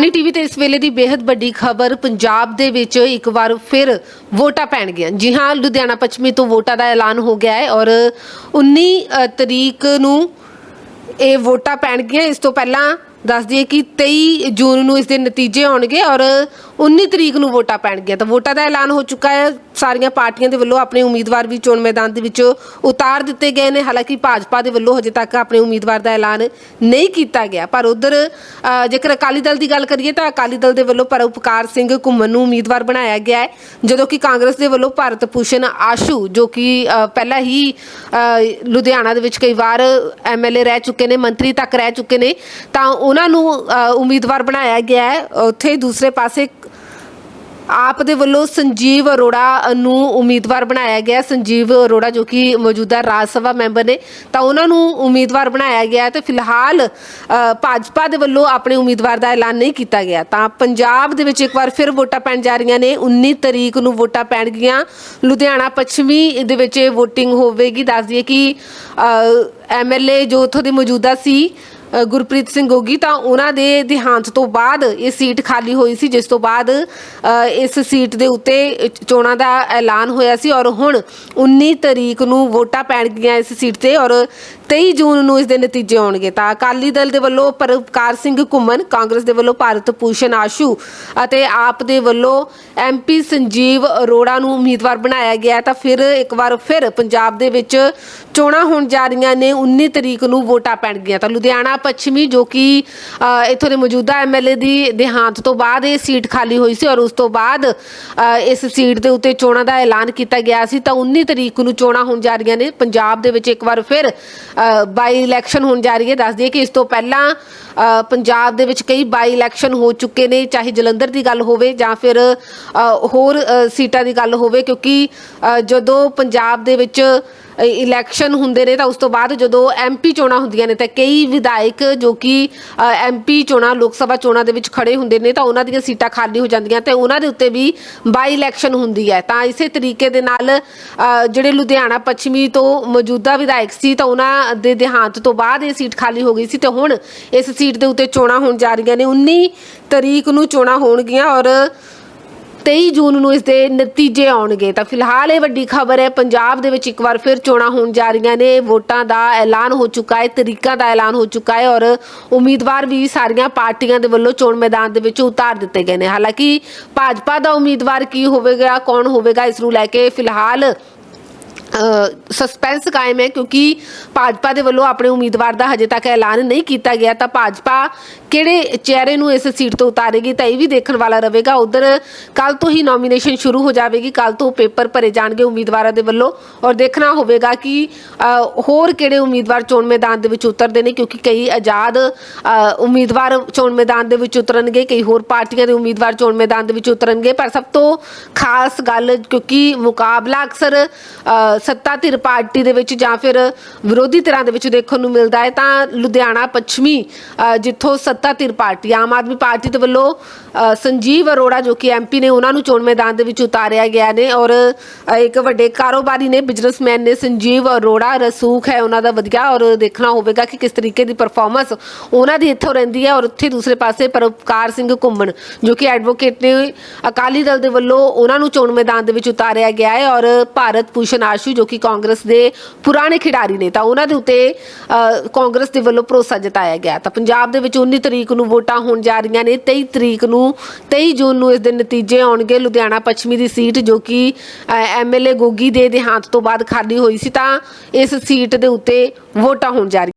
ਨੀ ਟੀਵੀ ਤੇ ਇਸ ਵੇਲੇ ਦੀ ਬੇहद ਵੱਡੀ ਖਬਰ, ਪੰਜਾਬ ਦੇ ਵਿੱਚ ਇੱਕ ਵਾਰ ਫਿਰ ਵੋਟਾਂ ਪੈਣਗੀਆਂ। ਜੀ ਹਾਂ, ਲੁਧਿਆਣਾ ਪੱਛਮੀ ਤੋਂ ਵੋਟਾਂ ਦਾ ਐਲਾਨ ਹੋ ਗਿਆ ਹੈ ਔਰ 19 ਤਰੀਕ ਨੂੰ ਇਹ ਵੋਟਾਂ ਪੈਣਗੀਆਂ। ਇਸ ਤੋਂ ਪਹਿਲਾਂ ਦੱਸ ਦਈਏ ਕਿ 23 ਜੂਨ ਨੂੰ ਇਸ ਦੇ ਨਤੀਜੇ ਆਉਣਗੇ ਔਰ 19 ਤਰੀਕ ਨੂੰ ਵੋਟਾਂ ਪੈਣਗੀਆਂ। ਤਾਂ ਵੋਟਾਂ ਦਾ ਐਲਾਨ ਹੋ ਚੁੱਕਾ ਹੈ। ਸਾਰੀਆਂ ਪਾਰਟੀਆਂ ਦੇ ਵੱਲੋਂ ਆਪਣੇ ਉਮੀਦਵਾਰ ਵੀ ਚੋਣ ਮੈਦਾਨ ਦੇ ਵਿੱਚ ਉਤਾਰ ਦਿੱਤੇ ਗਏ ਨੇ। ਹਾਲਾਂਕਿ ਭਾਜਪਾ ਦੇ ਵੱਲੋਂ ਹਜੇ ਤੱਕ ਆਪਣੇ ਉਮੀਦਵਾਰ ਦਾ ਐਲਾਨ ਨਹੀਂ ਕੀਤਾ ਗਿਆ। ਪਰ ਉਧਰ ਜੇਕਰ ਅਕਾਲੀ ਦਲ ਦੀ ਗੱਲ ਕਰੀਏ ਤਾਂ ਅਕਾਲੀ ਦਲ ਦੇ ਵੱਲੋਂ ਪਰਉਪਕਾਰ ਸਿੰਘ ਘੁੰਮਣ ਨੂੰ ਉਮੀਦਵਾਰ ਬਣਾਇਆ ਗਿਆ ਹੈ। ਜਦੋਂ ਕਿ ਕਾਂਗਰਸ ਦੇ ਵੱਲੋਂ ਭਾਰਤ ਭੂਸ਼ਣ ਆਸ਼ੂ, ਜੋ ਕਿ ਪਹਿਲਾਂ ਹੀ ਲੁਧਿਆਣਾ ਦੇ ਵਿੱਚ ਕਈ ਵਾਰ ਐਮਐਲਏ ਰਹਿ ਚੁੱਕੇ ਨੇ, ਮੰਤਰੀ ਤੱਕ ਰਹਿ ਚੁੱਕੇ ਨੇ, ਤਾਂ ਉਹਨਾਂ ਨੂੰ ਉਮੀਦਵਾਰ ਬਣਾਇਆ ਗਿਆ ਹੈ। ਉੱਥੇ ਦੂਸਰੇ ਪਾਸੇ ਆਪ ਦੇ ਵੱਲੋਂ ਸੰਜੀਵ ਅਰੋੜਾ ਨੂੰ ਉਮੀਦਵਾਰ ਬਣਾਇਆ ਗਿਆ ਸੰਜੀਵ ਅਰੋੜਾ ਜੋ ਕਿ ਮੌਜੂਦਾ ਰਾਜ ਸਭਾ ਮੈਂਬਰ ਨੇ, ਤਾਂ ਉਹਨਾਂ ਨੂੰ ਉਮੀਦਵਾਰ ਬਣਾਇਆ ਗਿਆ ਹੈ ਤੇ ਫਿਲਹਾਲ ਭਾਜਪਾ ਦੇ ਵੱਲੋਂ ਆਪਣੇ ਉਮੀਦਵਾਰ ਦਾ ਐਲਾਨ ਨਹੀਂ ਕੀਤਾ ਗਿਆ। ਤਾਂ ਪੰਜਾਬ ਦੇ ਵਿੱਚ ਇੱਕ ਵਾਰ ਫਿਰ ਵੋਟਾਂ ਪੈਣ ਜਾ ਰਹੀਆਂ ਨੇ। 19 ਤਰੀਕ ਨੂੰ ਵੋਟਾਂ ਪੈਣਗੀਆਂ। ਲੁਧਿਆਣਾ ਪੱਛਮੀ ਦੇ ਵਿੱਚ ਵੋਟਿੰਗ VOTING ਹੋਵੇਗੀ। ਦੱਸ ਦਈਏ ਕਿ ਐਮਐਲਏ ਜੋ ਉੱਥੋਂ ਦੇ ਮੌਜੂਦਾ ਸੀ ਗੁਰਪ੍ਰੀਤ ਸਿੰਘ ਗੋਗੀ ਤਾਂ ਉਹਨਾਂ ਦੇ ਦੇਹਾਂਤ ਤੋਂ ਬਾਅਦ ਇਹ ਸੀਟ ਖਾਲੀ ਹੋਈ ਸੀ ਜਿਸ ਤੋਂ ਬਾਅਦ ਅ, ਇਸ ਸੀਟ ਦੇ ਉੱਤੇ ਚੋਣਾਂ ਦਾ ਐਲਾਨ ਹੋਇਆ ਸੀ ਔਰ ਹੁਣ 19 ਤਰੀਕ ਨੂੰ ਵੋਟਾਂ ਪੈਣਗੀਆਂ ਇਸ ਸੀਟ ਤੇ ਔਰ 23 ਜੂਨ ਨੂੰ ਇਸ ਦੇ ਨਤੀਜੇ ਆਉਣਗੇ। ਤਾਂ ਅਕਾਲੀ ਦਲ ਦੇ ਵੱਲੋਂ ਪਰਉਪਕਾਰ ਸਿੰਘ ਘੁੰਮਣ, ਕਾਂਗਰਸ ਦੇ ਵੱਲੋਂ ਭਾਰਤ ਭੂਸ਼ਣ ਆਸ਼ੂ ਅਤੇ ਆਪ ਦੇ ਵੱਲੋਂ ਐਮਪੀ ਸੰਜੀਵ ਅਰੋੜਾ ਨੂੰ ਉਮੀਦਵਾਰ ਬਣਾਇਆ ਗਿਆ ਤਾਂ ਫਿਰ ਇੱਕ ਵਾਰ ਫਿਰ ਪੰਜਾਬ ਦੇ ਵਿੱਚ ਚੋਣਾਂ ਹੋਣ ਜਾ ਰਹੀਆਂ ਨੇ 19 ਤਰੀਕ ਨੂੰ ਵੋਟਾਂ ਪੈਣਗੀਆਂ। ਤਾਂ ਲੁਧਿਆਣਾ ਪੱਛਮੀ, ਜੋ ਕਿ ਇੱਥੋਂ ਦੇ ਮੌਜੂਦਾ ਐਮਐਲਏ ਦੀ ਦੇਹਾਂਤ ਤੋਂ ਬਾਅਦ ਇਹ ਸੀਟ ਖਾਲੀ ਹੋਈ ਸੀ ਔਰ ਉਸ ਤੋਂ ਬਾਅਦ ਇਸ ਸੀਟ ਦੇ ਉੱਤੇ ਚੋਣਾਂ ਦਾ ਐਲਾਨ ਕੀਤਾ ਗਿਆ ਸੀ। ਤਾਂ 19 ਤਰੀਕ ਨੂੰ ਚੋਣਾਂ ਹੋਣ ਜਾ ਰਹੀਆਂ ਨੇ। ਪੰਜਾਬ ਦੇ ਵਿੱਚ ਇੱਕ ਵਾਰ ਫਿਰ ਬਾਈ ਇਲੈਕਸ਼ਨ ਹੋਣ ਜਾ ਰਹੀ ਹੈ। ਦੱਸ ਦਈਏ ਕਿ ਇਸ ਤੋਂ ਪਹਿਲਾਂ ਪੰਜਾਬ ਦੇ ਵਿੱਚ ਕਈ ਬਾਈ ਇਲੈਕਸ਼ਨ ਹੋ ਚੁੱਕੇ ਨੇ, ਚਾਹੇ ਜਲੰਧਰ ਦੀ ਗੱਲ ਹੋਵੇ ਜਾਂ ਫਿਰ ਹੋਰ ਸੀਟਾਂ ਦੀ ਗੱਲ ਹੋਵੇ ਕਿਉਂਕਿ ਜਦੋਂ ਪੰਜਾਬ ਦੇ ਵਿੱਚ ਇਲੈਕਸ਼ਨ ਹੁੰਦੇ ਨੇ ਤਾਂ ਉਸ ਤੋਂ ਬਾਅਦ ਜਦੋਂ ਐਮਪੀ ਚੋਣਾਂ ਹੁੰਦੀਆਂ ਨੇ ਤਾਂ ਕਈ ਵਿਧਾਇਕ ਜੋ ਕਿ ਐਮਪੀ ਚੋਣਾਂ, ਲੋਕ ਸਭਾ ਚੋਣਾਂ ਦੇ ਵਿੱਚ ਖੜੇ ਹੁੰਦੇ ਨੇ ਤਾਂ ਉਹਨਾਂ ਦੀਆਂ ਸੀਟਾਂ ਖਾਲੀ ਹੋ ਜਾਂਦੀਆਂ ਤੇ ਉਹਨਾਂ ਦੇ ਉੱਤੇ ਵੀ ਬਾਈ ਇਲੈਕਸ਼ਨ ਹੁੰਦੀ ਹੈ। ਤਾਂ ਇਸੇ ਤਰੀਕੇ ਦੇ ਨਾਲ ਜਿਹੜੇ ਲੁਧਿਆਣਾ ਪੱਛਮੀ ਤੋਂ ਮੌਜੂਦਾ ਵਿਧਾਇਕ ਸੀ ਤਾਂ ਉਹਨਾਂ ਦੇ ਦੇਹਾਂਤ ਤੋਂ ਬਾਅਦ ਇਹ ਸੀਟ ਖਾਲੀ ਹੋ ਗਈ ਸੀ ਤੇ ਹੁਣ ਇਸ ਸੀਟ ਦੇ ਉੱਤੇ ਚੋਣਾਂ ਹੋਣ ਜਾ ਰਹੀਆਂ ਨੇ। 19 ਤਰੀਕ ਨੂੰ ਚੋਣਾਂ ਹੋਣਗੀਆਂ ਔਰ 23 ਜੂਨ ਨੂੰ ਇਸ ਦੇ ਨਤੀਜੇ ਆਉਣਗੇ। ਤਾਂ ਫਿਲਹਾਲ ਇਹ ਵੱਡੀ ਖਬਰ ਹੈ, ਪੰਜਾਬ ਦੇ ਵਿੱਚ ਇੱਕ ਵਾਰ ਫਿਰ ਚੋਣਾਂ ਹੋਣ ਜਾ ਰਹੀਆਂ ਨੇ। ਵੋਟਾਂ ਦਾ ਐਲਾਨ ਹੋ ਚੁੱਕਾ ਹੈ, ਤਰੀਕਾਂ ਦਾ ਐਲਾਨ ਹੋ ਚੁੱਕਾ ਹੈ ਔਰ ਉਮੀਦਵਾਰ ਵੀ ਸਾਰੀਆਂ ਪਾਰਟੀਆਂ ਦੇ ਵੱਲੋਂ ਚੋਣ ਮੈਦਾਨ ਦੇ ਵਿੱਚ ਉਤਾਰ ਦਿੱਤੇ ਗਏ ਨੇ। ਹਾਲਾਂਕਿ ਭਾਜਪਾ ਦਾ ਉਮੀਦਵਾਰ ਕੀ ਹੋਵੇਗਾ, ਕੌਣ ਹੋਵੇਗਾ, ਇਸ ਨੂੰ ਲੈ ਕੇ ਫਿਲਹਾਲ ਸਸਪੈਂਸ ਕਾਇਮ ਹੈ ਕਿਉਂਕਿ ਭਾਜਪਾ ਦੇ ਵੱਲੋਂ ਆਪਣੇ ਉਮੀਦਵਾਰ ਦਾ ਹਜੇ ਤੱਕ ਐਲਾਨ ਨਹੀਂ ਕੀਤਾ ਗਿਆ, ਤਾਂ ਭਾਜਪਾ ਕਿਹੜੇ ਚਿਹਰੇ ਨੂੰ ਇਸ ਸੀਟ ਤੋਂ ਉਤਾਰੇਗੀ ਤਾਂ ਇਹ ਵੀ ਦੇਖਣ ਵਾਲਾ ਰਹੇਗਾ। ਉਧਰ ਕੱਲ ਤੋਂ ਹੀ ਨੋਮੀਨੇਸ਼ਨ ਸ਼ੁਰੂ ਹੋ ਜਾਵੇਗੀ ਕੱਲ ਤੋਂ ਪੇਪਰ ਭਰੇ ਜਾਣਗੇ ਉਮੀਦਵਾਰਾਂ ਦੇ ਵੱਲੋਂ ਔਰ ਦੇਖਣਾ ਹੋਵੇਗਾ ਕਿ ਹੋਰ ਕਿਹੜੇ ਉਮੀਦਵਾਰ ਚੋਣ ਮੈਦਾਨ ਦੇ ਵਿੱਚ ਉਤਰਦੇ ਨੇ ਕਿਉਂਕਿ ਕਈ ਆਜ਼ਾਦ ਉਮੀਦਵਾਰ ਚੋਣ ਮੈਦਾਨ ਦੇ ਵਿੱਚ ਉਤਰਨਗੇ, ਕਈ ਹੋਰ ਪਾਰਟੀਆਂ ਦੇ ਉਮੀਦਵਾਰ ਚੋਣ ਮੈਦਾਨ ਦੇ ਵਿੱਚ ਉਤਰਨਗੇ। ਪਰ ਸਭ ਤੋਂ ਖਾਸ ਗੱਲ ਕਿਉਂਕਿ ਮੁਕਾਬਲਾ ਅਕਸਰ ਅ, ਸੱਤਾ ਧਿਰ ਪਾਰਟੀ ਦੇ ਵਿੱਚ ਜਾਂ ਫਿਰ ਵਿਰੋਧੀ ਧਿਰਾਂ ਦੇ ਵਿੱਚ ਦੇਖਣ ਨੂੰ ਮਿਲਦਾ ਹੈ ਤਾਂ ਲੁਧਿਆਣਾ ਪੱਛਮੀ ਜਿੱਥੋਂ ਸੱਤਾ ਧਿਰ ਪਾਰਟੀ ਆਮ ਆਦਮੀ ਪਾਰਟੀ ਦੇ ਵੱਲੋਂ ਸੰਜੀਵ ਅਰੋੜਾ ਜੋ ਕਿ ਐਮਪੀ ਨੇ ਉਹਨਾਂ ਨੂੰ ਚੋਣ ਮੈਦਾਨ ਦੇ ਵਿੱਚ ਉਤਾਰਿਆ ਗਿਆ ਨੇ ਔਰ ਇੱਕ ਵੱਡੇ ਕਾਰੋਬਾਰੀ ਨੇ ਬਿਜ਼ਨਸਮੈਨ ਨੇ ਸੰਜੀਵ ਅਰੋੜਾ ਰਸੂਖ ਹੈ ਉਹਨਾਂ ਦਾ ਵਧੀਆ ਔਰ ਦੇਖਣਾ ਹੋਵੇਗਾ ਕਿ ਕਿਸ ਤਰੀਕੇ ਦੀ ਪਰਫਾਰਮੈਂਸ ਉਹਨਾਂ ਦੀ ਇੱਥੋਂ ਰਹਿੰਦੀ ਹੈ ਔਰ ਉੱਥੇ ਦੂਸਰੇ ਪਾਸੇ ਪਰਉਪਕਾਰ ਸਿੰਘ ਘੁੰਮਣ ਜੋ ਕਿ ਐਡਵੋਕੇਟ ਨੇ ਅਕਾਲੀ ਦਲ ਦੇ ਵੱਲੋਂ ਉਹਨਾਂ ਨੂੰ ਚੋਣ ਮੈਦਾਨ ਦੇ ਵਿੱਚ ਉਤਾਰਿਆ ਗਿਆ ਹੈ ਔਰ ਭਾਰਤ ਭੂਸ਼ਣ ਆਸ਼ੂ ਜੋ ਕਿ ਕਾਂਗਰਸ ਦੇ ਪੁਰਾਣੇ ਖਿਡਾਰੀ ਨੇ, ਤਾਂ ਉਹਨਾਂ ਦੇ ਉੱਤੇ ਕਾਂਗਰਸ ਦੇ ਵੱਲੋਂ ਭਰੋਸਾ ਜਤਾਇਆ ਗਿਆ। ਤਾਂ ਪੰਜਾਬ ਦੇ ਵਿੱਚ 19 ਤਰੀਕ ਨੂੰ ਵੋਟਾਂ ਹੋਣ ਜਾ ਰਹੀਆਂ ਨੇ 23 ਤਰੀਕ ਨੂੰ 23 ਜੂਨ ਨੂੰ ਇਸ ਦੇ ਨਤੀਜੇ ਆਉਣਗੇ। ਲੁਧਿਆਣਾ ਪੱਛਮੀ ਦੀ ਸੀਟ ਜੋ ਕਿ ਐਮਐਲਏ ਗੋਗੀ ਦੇ ਦੇਹਾਂਤ ਤੋਂ ਬਾਅਦ ਖਾਲੀ ਹੋਈ ਸੀ, ਤਾਂ ਇਸ ਸੀਟ ਦੇ ਉੱਤੇ ਵੋਟਾਂ ਹੋਣ ਜਾ ਰਹੀਆਂ